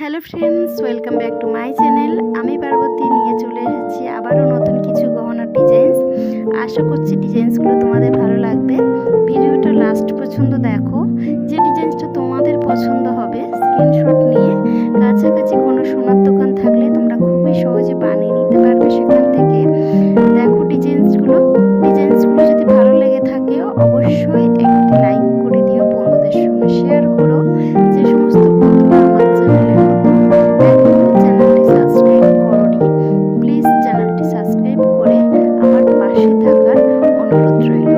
Hello friends, welcome back to my channel. আমি পার্বতী, নিয়ে চলে এসেছি আবারও নতুন কিছু গহনার ডিজাইনস আশা করছি ডিজাইনসগুলো তোমাদের ভালো লাগবে। ভিডিওটা লাস্ট পছন্দ দেখো। যে ডিজাইনসটা তোমাদের পছন্দ হবে স্ক্রিনশট নিয়ে। কাছাকাছি কোনো সোনার দোকান থাকলে তোমরা খুবই সহজে বানিয়ে নিতে পারবে সেখান থেকে। দেখো ডিজাইনসগুলো ডিজাইনসগুলো যদি ভালো লেগে থাকে, অবশ্যই children.